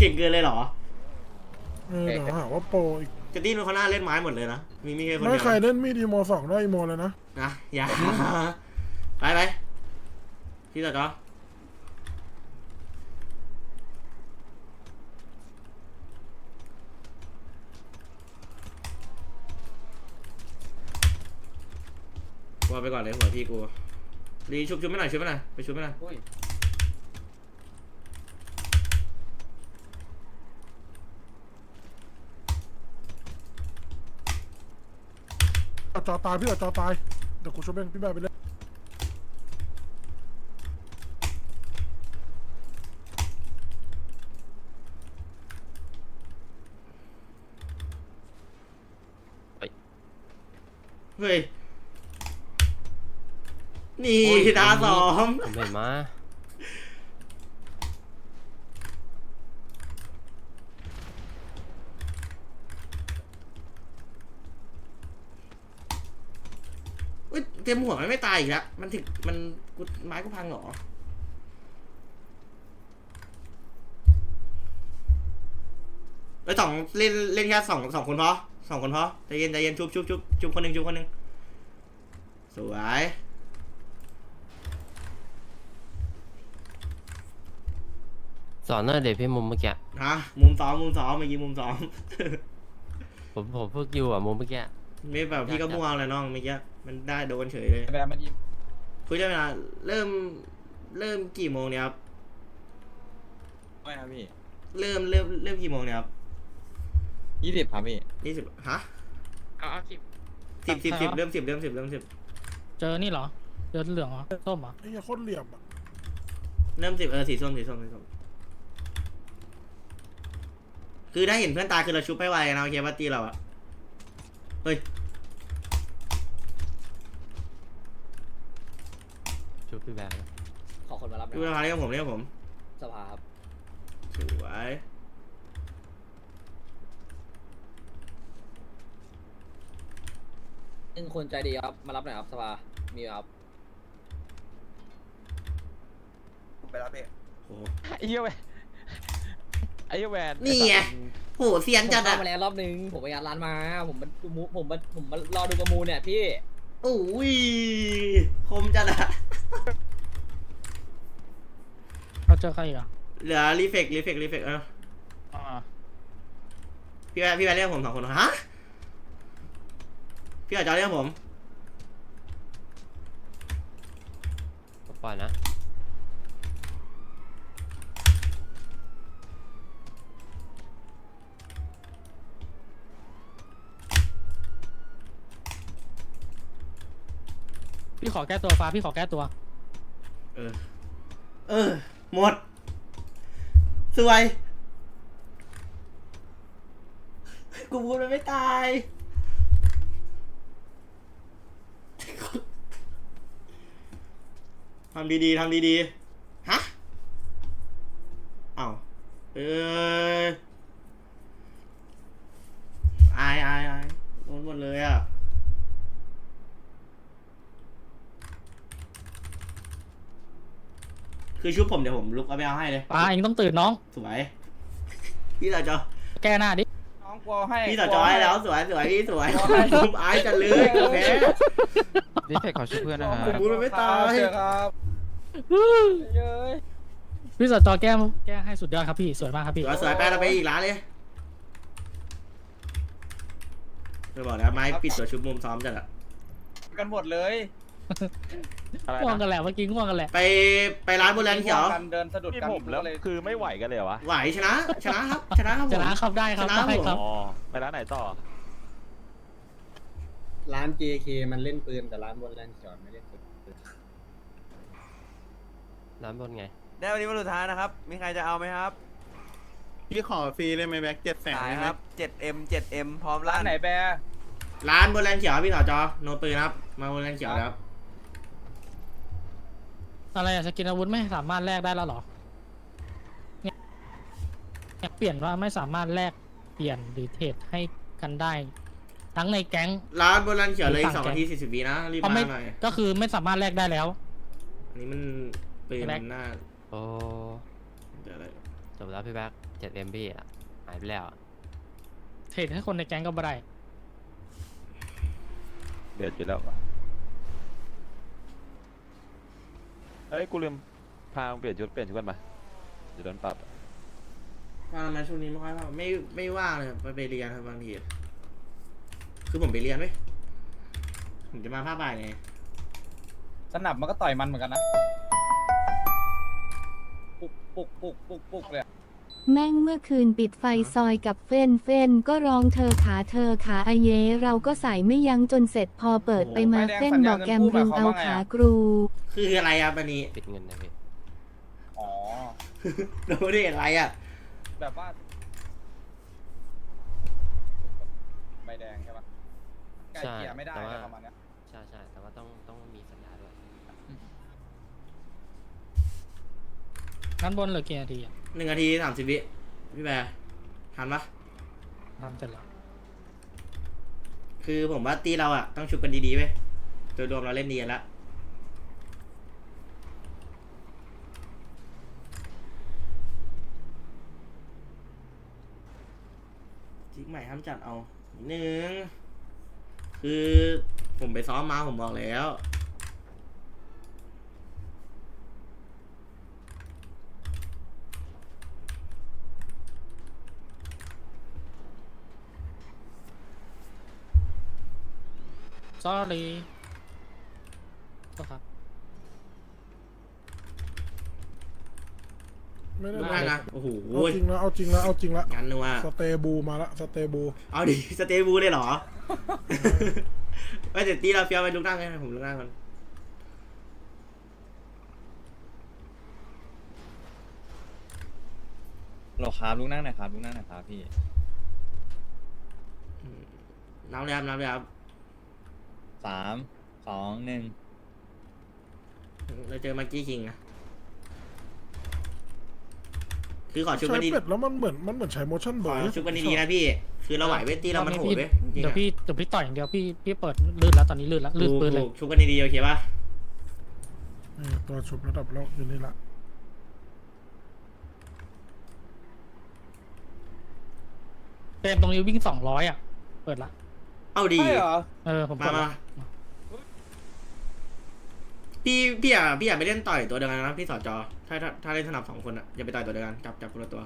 เก่งเกินเลยเหรอเออเดี๋ยวหาว่าโปรอีกจะดิ้นเขาหน้าเล่นไม้หมดเลยนะ มีมีแค่คนไม่เดียวใครเล่นมีดอีโมสองได้อีโมเลยนะนะอย่าไปไปพี่ต่อจอกูเอาไปก่อนเลยหัวพี่กูรีชุบชุบไม่หน่อยชุบไม่หน่อยไปชุบไม่หน่อยอุ้ย เอา จอตายพี่เอาจอตายเดี๋ยวกูช่วยเองพี่แบบไปเลยเฮ้ย นี่ตาสองผมเห็นมา เฮ้ยเต็มหัวมันไม่ตายอีกแล้ว มันถึงมันกูไม้กูพังเหรอเอ้ยสองเล่นเล่นแค่สองสองคนพอสองคนพอใจเย็นใจเย็นชุบชุบชุบชุบคนหนึ่งชุบคนหนึ่งสวยสอนหน่อยเดี๋ยวพี่มุมเมื่อกี้ฮะมุมซ้อมมุมซ้อมเมื่อกี้มุมซ้อมผมผมฝึกอยู่อะมุมเมื่อกี้ ไม่แบบพี่ก็ม่วงเลยน้องเมื่อกี้มันได้โดนเฉยเลยแบบมันยิงคุยได้เวลาเริ่มเริ่มกี่โมงเนี่ยครับไม่ครับพี่เริ่มเริ่มเริ่มกี่โมงเนี่ยครับยี่สิบครับพี่ยี่สิบฮะเอาเอาสิบสิบสิบใครสิบวะเริ่มสิบเริ่มสิบเริ่มสิบเจอนี่เหรอเจอเหลืองเหรอส้มเหรอไอ้เหี้ยโคตรเหลี่ยมอะเริ่มสิบเออสีส้มสีส้มสีส้มคือถ้าเห็นเพื่อนตายคือเราชุบไปไวนะโอเคว่าตีเราอะเฮ้ย ชุบ พี่แบงค์ขอคนมารับหน่ดูอยราคาเรียกผมเรียกผมสภาครับสวยหนึ่งคนใจดีครับ มารับหน่อยครับสภา มีครับไปรับเองโอ้ไอ้เหี้ยแวนไอ้เหี้ยแวนนี่ไง โหเซียนผมจัดเข้าอะมาแล้วรอบนึง ผมไปงานร้านมา ผมมาดูมูผมมาผมมารอดูประมูลเนี่ยพี่ โอ้ยคมจัดอะ เราเจอใครอีกอะเหลือรีเฟกรีเฟกรีเฟกเอออ่าพี่แม่พี่แม่เรียกผมสองคนฮะพี่อาจจะเรียกผมปล่อยนะ พี่ขอแก้ตัวฟ้าพี่ขอแก้ตัว เออ เออ หมด สวย กูพูดมันไม่ตาย ทำดีๆ ทำดีๆ ฮะเอ้าเอออายอายอายโดนหมดเลยอะ คือชุบผมเดี๋ยวผมลุกเอาไปเอาให้เลยฟ้าเองต้องตื่นน้อง สวยพี่ต่อจอแก้หน้าดิ น้องกลัวให้พี่ต่อจอให้แล้วสวยสวยพี่สวยผมอายจัดเลยกูแพ้ดิเฟกขอช่วยเพื่อนนะคผรัมบพูดมันไม่ตายเจอครับเย้ยพี่สจอแก้แก้ให้สุดยอดครับพี่สวยมากครับสพี่วยสวยแปเราไปอีกร้านเลยจะบอกแล้วไม้ปิดตัวชุบมุมซ้อมจัดอะกันหมดเลย อะไรง่วงนะกันแหละเมื่อกี้ง่วงกันแหละไปไปร้านโบราณเขียวกันเดินสะดุดนี่กันผมแล้วเลยคือไม่ไหวกันเลยเหรอวะไหวชนะชนะครับชนะครับผชม นะครับได้ครับชนะได้ครับผมอ๋อไปร้านไหนต่อร้าน JK มันเล่นปืนแต่ร้านบนแลนด์จอดไม่เล่นปืนร้านบนไง ได้วันนี้วันสุดท้ายนะครับ มีใครจะเอาไหมครับพี่ขอฟรีเลยไหมแบ็คเจ็ดแสนขายได้ไหคมรับ 7M 7M พร้อมร้าร้านนไหนแบร์ร้านโบราณเขียวพี่ต่อจอโนปืนครับมาโบราณเขียวนะครับ อะไรอะสกินอาวุธไม่สามารถแลกได้แล้วเหรอเนี่ยเนี่ยเปลี่ยนว่าไม่สามารถแลกเปลี่ยนหรือเทรดให้กันได้ ทั้งในแก๊ง ร้านโบราณเขียวเลยมีสตัองงค์นาทีสี่สิบวินะรีบเพราะมาไม่หน่อยก็คือไม่สามารถแลกได้แล้ว อันนี้มันปืนแบ็มัคนหน้าโอ้เดี๋ยวอะไรจบแล้วพี่แบงค์เจ็ดเอ็มพี่อะหายไปแล้วอะเทรดให้คนในแก๊งก็ไม่ได้เดือดอยู่แล้ววะ เฮ้ยกูลืมพามึงเปลี่ยนชุดเปลี่ยนชุดกันปะจะโดนปรับว่าทำไมช่วงนี้ไม่ค่อยว่างไม่ไม่ว่างเลยไปไปเรียนครับบางทีคือผมไปเรียนไหมผมจะมาภาคบ่ายไงสนับมันก็ต่อยมันเหมือนกันนะ ปุกปุกปุกปุกปุกเลย แม่งเมื่อคืนปิดไฟซอยกับเฟ้นเฟ้นก็ร้องเธอขาเธอขาอาเย เราก็ใส่ไม่ยั้งจนเสร็จพอเปิดไปมาไฟแดงเฟ้นสัญบญาอกเงินแกมกู้หรึมายงความเอาว่าไงขาอะกรู คืออะไรอะบันนี้ปิดเงินนะพี่อ๋อ เราไม่ได้อะไรอะ แบบว่าใบแดงใช่ปะไก่ใช่เกลี่ยไม่ได้แต่ว่าอะไรประมาณเนี้ยใช่ใช่แต่ว่าต้องต้องมีสัญญาด้วยนั้นบนเหลือกี่นาทีอะ หนึ่งนาทีสามสิบวิพี่แบร์ทันปะทำเสร็จแล้วคือผมว่าตีเราอะ ต้องชุบกันดีๆเว้ยโดยรวมเราเล่นดีกันละจิกใหม่ห้ามจัดเอานิดนึงคือผมไปซ้อมมาผมบอกแล้ว sorry ก็ครับ ไม่ได้ลูกมานั่งนะโอ้โหเอาจริงแล้วเอาจริงแล้วเอาจริงแล้วงั้นนึกว่าสเตบูมาละสเตบูเอาดิสเตบูเลยเหรอไม่เดี๋ยวตีเราเฟียวไปลุกนั่งให้ผมลุกนั่งก่อนหรอครับลุกนั่งหน่อยครับลุกนั่งหน่อยครับพี่น้ำเลยครับน้ำเลยครับ สามสองหนึ่งเราเจอมังกี้คิงอะคือขอชุบใช้กันดีเป็ดแล้วมันเหมือนมันเหมือนใช้ motion ขบ่ออยชุบกันดีๆนะพี่ คือเราไหวเว้ยตีเรามันโหดเว้ยจริงๆเดี๋ยวอะพี่เดี๋ยวพี่ต่อยอย่างเดียวพี่พี่เปิดลื่นแล้วตอนนี้ลื่นแล้วลื่นปืนเลย ถูกๆชุบกันดีๆโอเคป่ะนี่ตัวชุบระดับโลกอยู่นี่ละเต็มตรงนี้วิ่งสองร้อยอะ เปิดละ เอาดี ใช่เหรอ เออผมมาเปิดมาละพี่พี่อะพี่อยากไปเล่นต่อยตัวเดียวกันนะพี่สอจอถ้าถ้าถ้าเล่นสนับสองคนอะอย่าไปต่อยตัวเดียวกันจับจับคนละตัว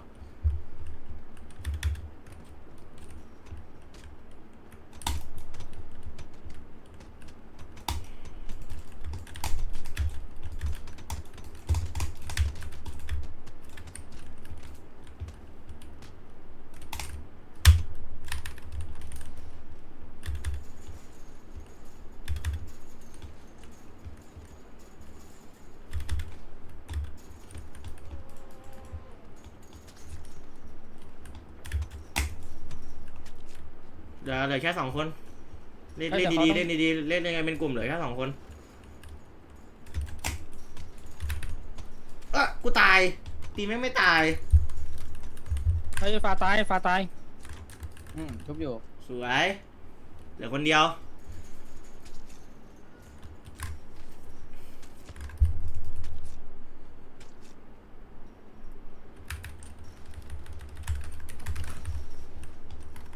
ดี๋ยวเหลือแค่สองคน เล่นเล่นดีๆเล่นดีๆเล่นยังไงเป็นกลุ่มเหลือแค่สองคนเอะกูตาย ตีแม่งไม่ตาย ไอ้ยฟ้าตายฟ้าตาย อืมทุบอยู่ สวย เหลือคนเดียว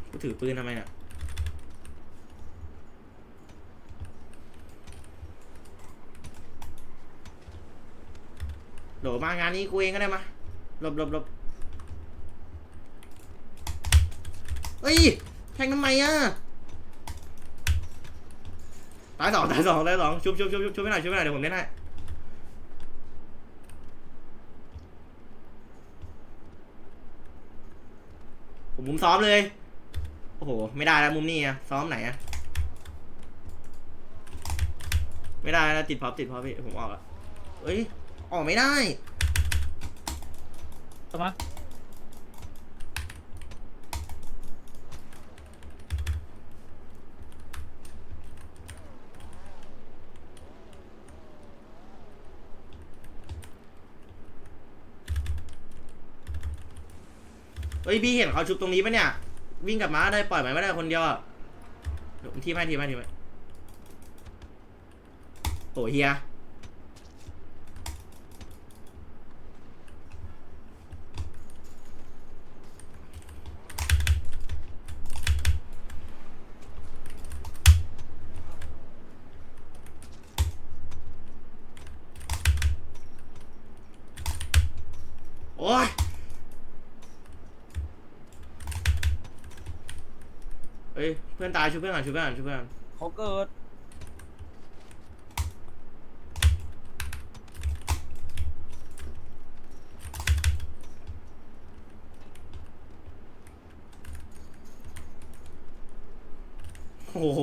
กูถือปืนทำไมเนี่ย ลมางานนี้กูเองก็ได้มาหลบหลบหลบเฮ้ยแทงทำไมอะตายสองตายสองตายสองชุบชุบชุบชุบชุบไม่หน่อยชุบไม่หน่อยเดี๋ยวผมเล่นให้ผมมุมซ้อมเลย โอ้โห ไม่ได้แล้วมุมนี้อะซ้อมไหนอะไม่ได้แล้วติดพร็อติดพร็อพี่ผมออกอะเอ้ย ออกไม่ได้ใช่ไหมเฮ้ยพี่เห็นเขาชุบตรงนี้ปะเนี่ย วิ่งกลับมาได้ปล่อยมันไม่ได้คนเดียวอะเดี๋ยวผมทีมให้ทีมให้ทีมให้โอ้เฮีย อ้ยเพื่อนตายช่วยเพื่อนก่อนช่วยเพื่อนก่อนช่วยเพื่อนก่อนเขาเกิดโอ้โห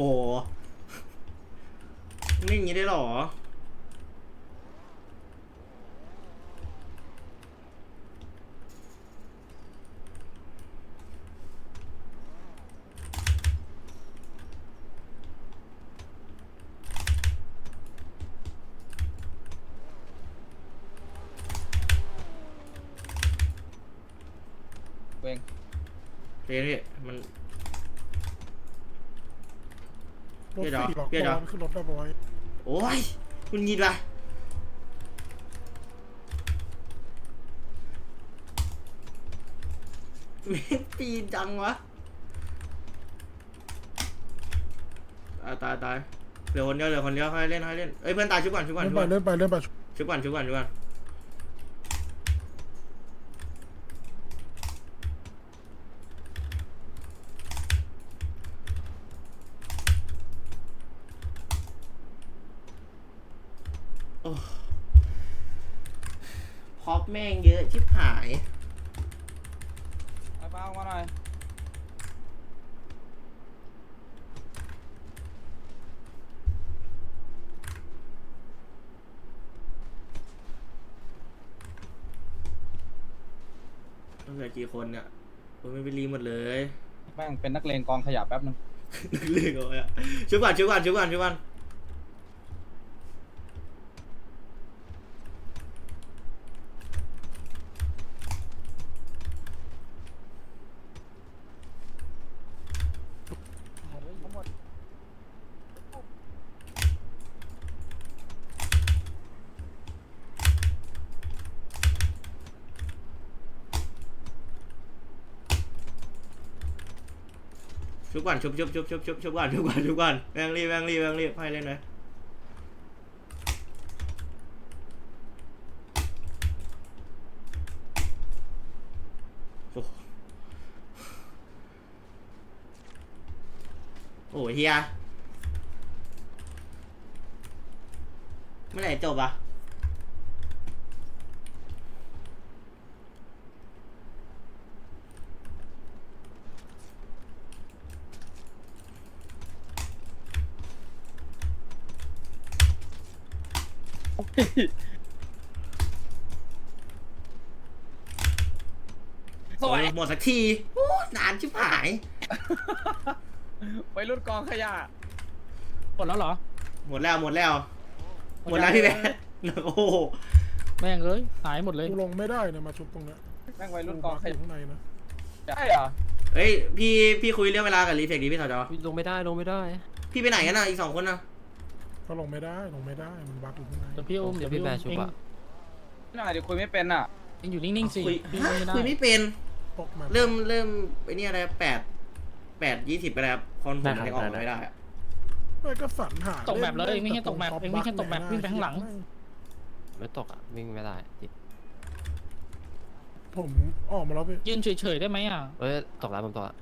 นี่อย่างนี้ได้เหรอ เดี๋ยวพี่มัน รถเดี๋ยวสี่หรอกเดี๋ยวตอนขึ้นรถได้ปะไว้โอ้ยคุณยินละไม่ปีนจังวะตายตายตายเหลือคนเดียวเหลือคนเดียวค่อยเล่นค่อยเล่นเอ้ยเพื่อนตายชุบก่อนชุบก่อนเล่นชุบไปก่อนเล่นไปเล่นไปชุบก่อนชุบก่อนชุบก่อนโอ้พอปแม่งเยอะชิบหาย ไอ้ฟ้าออกมาหน่อย เหลือกี่คนเนี่ยผมไม่ไปรีหมดเลยแม่งเป็นนักเลงกองขยะแป๊บนึงเรื่องอะไรอะชุบก่อนชุบก่อนชุบก่อนชุบก่อน ชุบก่อนชุบชุบชุบชุบชุบชุบก่อนชุบก่อนชุบก่อนแบงรีบแบงรีบแบงรีบให้เล่นไหมโอ้โอ้เฮียเมื่อไหร่จบอะ สวยโอ้หมดสักทีโอ้นานชิบหาย ไปรุ่นกองขยะหมดแล้วเหรอ หมดแล้วหมดแล้ว หมดแล้วพี่แบงค์โอ้โหแม่งเอ้ยหายหมดเลย กูลงไม่ได้เนี่ยมาชุบตรงเนี้ยแม่งไปกูรุ่นกบัองกขอยู่ยะข้างในนะใช่เหรอเฮ้ยพี่พี่คุยเรื่องเวลากับรีเฟกดีพี่สาวจอลงไม่ได้ลงไม่ได้ พี่ไปไหนกันน่ะอีกสองคนน่ะ ก็ลงไม่ได้ลงไม่ได้มันบักอยู่ข้างในเดี๋ยวพี่อุ้มเดี๋ยวพี่แบอุ้มชุบเองอะนี่หน่อยดิคุยไม่เป็นอะเองอยู่นิ่งๆสิคุยพี่อุ้มไม่ได้คุยไม่เป็น ตกแมปเริ่มเริ่มไอ้นี่อะไรแปดแปดยี่สิบไปแล้วครับคนผมยังออกมาไม่ได้อะไม่ก็สรรหาตกแมปเลยนไม่ใช่ตกแมปต่เองไม่ใช่ตกแมปบัวิ่งไปข้างหลัง ไม่ตกอะวิ่งไม่ได้ติดผมออกมาแล้วพี่ยืนเฉยๆได้ไหมอะเอ้ยตกแล้วผมตกแล้ว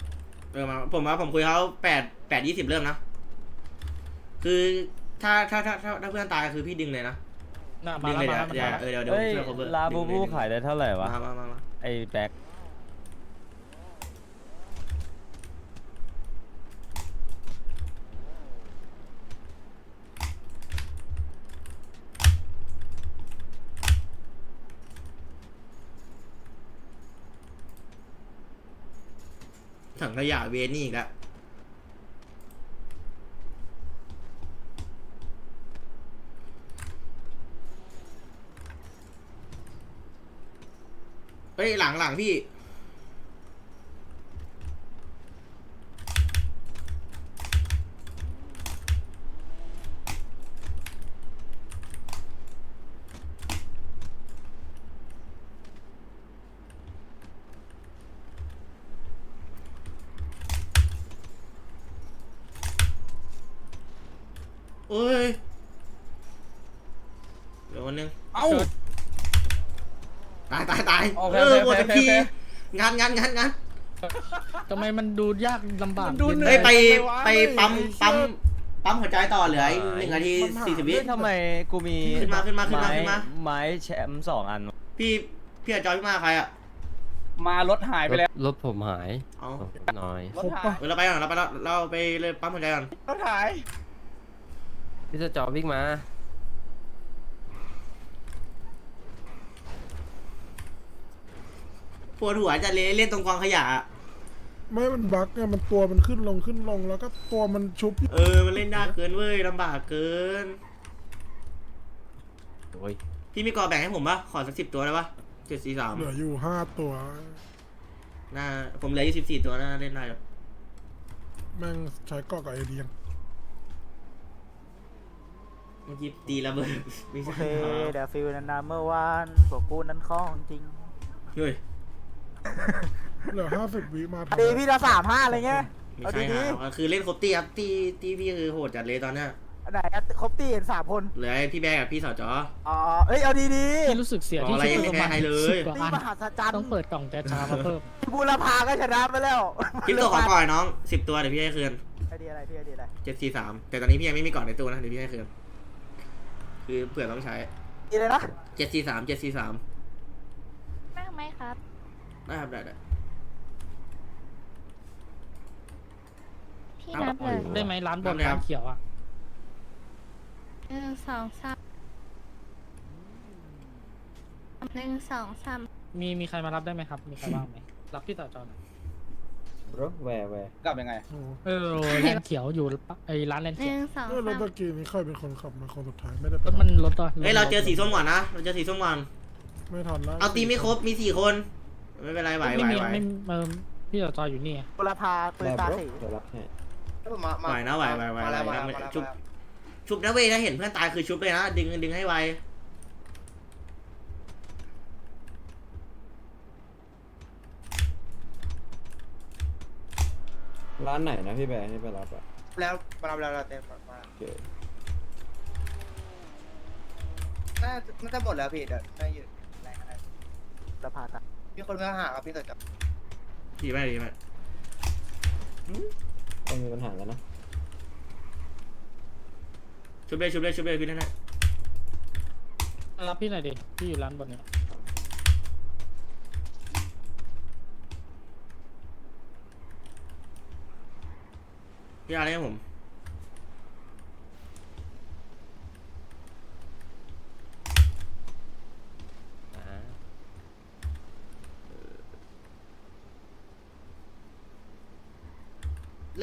เออมาผมว่าผมคุยเขาแปดแปดยี่สิบเริ่มนะคือ ถ้าถ้าถ้าถ้าถ้าเพื่อนตายคือพี่ดึงเลยนะ น่ะมาดึงแล้วเลยมาเดี๋ยวแล้วมาเดี๋ยวแล้วเออเดี๋ยวเดี๋ยวช่วย cover ลาบูบูดึงเลย ขายได้เท่าไหร่วะ มามามามาไอ้แบ็คถังขยะเวนี่อีกแล้ว ฮ้ยหลังหลังพี่โอ้ย เดี๋ยววันหนึง เอ้าตายตายตาย โอเคเออโอเคหมดสักทีโอเคงานงานงานงานไปทำไมมันดูยากลำบากมันดูเหนื่เฮ้อยยไปวะไปปั๊มไอ้เหี้ยปั๊มปั๊มหัวใจต่อเหลืออีกหนึ่งนาทีมันหาสี่สิบวิเรื่องทำไมกูมีขึ้นมาขึ้นมาขึ้นมาไขึ้นมา ไม้แชมป์สองอันพี่พี่อาจอยพี่มาใครอะมารถหายไปแล้วรถผมหายเอาน้อย รถครบหาปะยเออเราไปก่อนเราไปแล้วเราไปเลยปั๊มหัวใจก่อนรถหาย พี่จะจอวิ่งมา วดหัวจะเละเล่นตรงกองขยะอะไม่ มันบั๊กเนี่ยมันตัวมันขึ้นลงขึ้นลงแล้วก็ตัวมันชุบเออ มันเล่นยากเกินเว้ยลำบากเกิน โอ้ยพี่มีกอแบ่งให้ผมปะขอสักสิบตัวได้ปะเจ็ดสี่สามเหลืออยู่ห้าตัว น่า ผมเหลืออยู่สิบสี่ตัวน่าเล่นได้อยู่แม่งใช้เกาะกับไอเดียงเมื่อกี้ตีระเบิดไม่โอใช่เคหรอเดี๋ยวฟิลนานๆเมื่อวานพวกกูนั้นของจริง เฮ้ย เหลือห้าสิบวิมาทำดีพี่ละสามห้าอะไรเงี้ย ไม่เอาใช่ดีครับคือเล่นครบตีครับตีตีพี่คือโหดจัดเลยตอนเนี้ยๆอันไหนอะครบตีเห็นสามคน เหลือไอ้พี่แบกกับพี่สจ อ๋อ เอ้ย เอาดีที่รู้สึกเสียที่บอกอะไรชุดยังไม่ประมาณแพ้ใครเลยสิบกว่าๆนี่อันมหัศจรรย์ต้องเปิดกล่องแจชามาเพิ่ม บูรพาก็ชนะไปแล้วคลิปตัวขอก่อนน้องสิบตัวเดี๋ยวพี่ให้คืนไอเดียอะไรพี่ไอเดียอะไรเจ็ดสี่สามแต่ตอนนี้พี่ยังไม่มีก่อนในตัวนะเดี๋ยวพี่ให้คืนคือเผื่อต้องใช้อีเลยนะ เจ็ดสี่สามเจ็ดสี่สามนั่งไหมครับ ได้ครับได้ได้ พี่ครับนับเลยได้ไหมร้านบนทำเลยครัร้าบนเขียวอะหนึ่งสองสามหนึ่งสองสามมีมีใครมารับได้ไหมครับ มีใครว่างไหมรับพี่ต่อจอหน่อยกลับยังไงโอ้โหเออแลนเขียวอยู่ไอ้ร้านแลนหเขียวนึ่งสองเออรถสามตะกี้นี้ใครเป็นคนขับมาคนสุดท้ายไม่ได้ไปรถมันรถต่อเฮ้ยเราเจอสีส้มก่อนนะ เราเจอสีส้มก่อน ไม่ทันแล้วเอาตีไม่ครบ มีสี่คน ไม่เป็นไรไหวไม่ไหวมีไหวไม่เออพี่ต่อจออยู่นี่ไงบูรพาปืนตาสีไหวนะไหวไหวไหวไหวนะชุบชุบนะเว้ยถ้าเห็นเพื่อนตายคือชุบเลยนะดึงดึงให้ไวร้านไหนนะพี่แบร์ให้ไปรับอะแล้วมาเราเราเต็มมาโอเคน่าน่าจะหมดแล้วพี่เดี๋ยวได้ยืนบูรพาตา มีคนมาหาครับพี่แต่จับดีไหมดีไหมต้องมีปัญหาแล้วนะชุบเลยชุบเลยชุบเลยพี่นั่นนะรับพี่หน่อยดิ พี่อยู่ร้านบนเนี่ยพี่อะไรให้ผม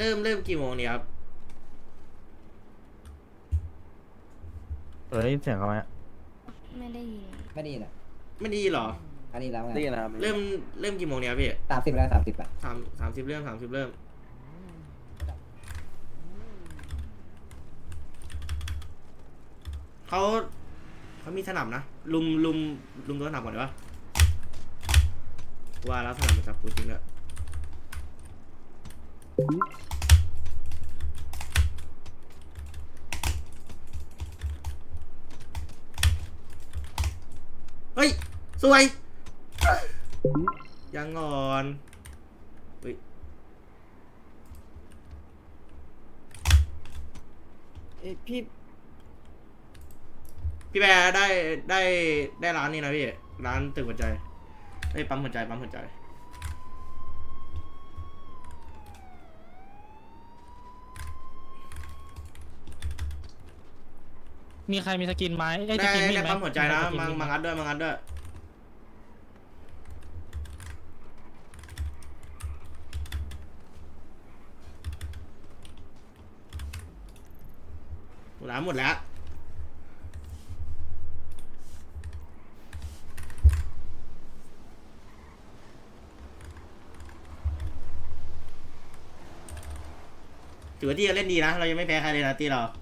เริ่มเริ่มกี่โมงเนี่ยครับ เอ้ยเสียงเขาไหมไม่ได้ยินไม่ดีนะไม่ดีหรอ อันนี้แล้วไงนี่นะครับเริ่มเริ่มกี่โมงเนี่ยครับพี่สามสิบแล้วสามสิบอะสามสามสิบเริ่มสามสิบเริ่ม เขาเขามีสนับนะ ลุมลุมลุมตัวสนับก่อนดีวะว่าแล้วสนับมันจับกูจริงด้ว เฮ้ย สวย ยังงอนเฮ้ยเอ้ยพี่พี่แบร์ได้ได้ได้ร้านนี้นะพี่ ร้านตึกหัวใจได้ยปั๊มหัวใจปั๊มหัวใจ มีใครมีสกินไม้ไอ้ยสได้กินมีดได้ไหมปั๊มหัวใจนะสกิมังดไหมังอัดด้วยมังอัดด้วยหมดแล้วหมดแล้ว ถือว่าที่เราเล่นดีนะ เรายังไม่แพ้ใครเลยนะตีเรา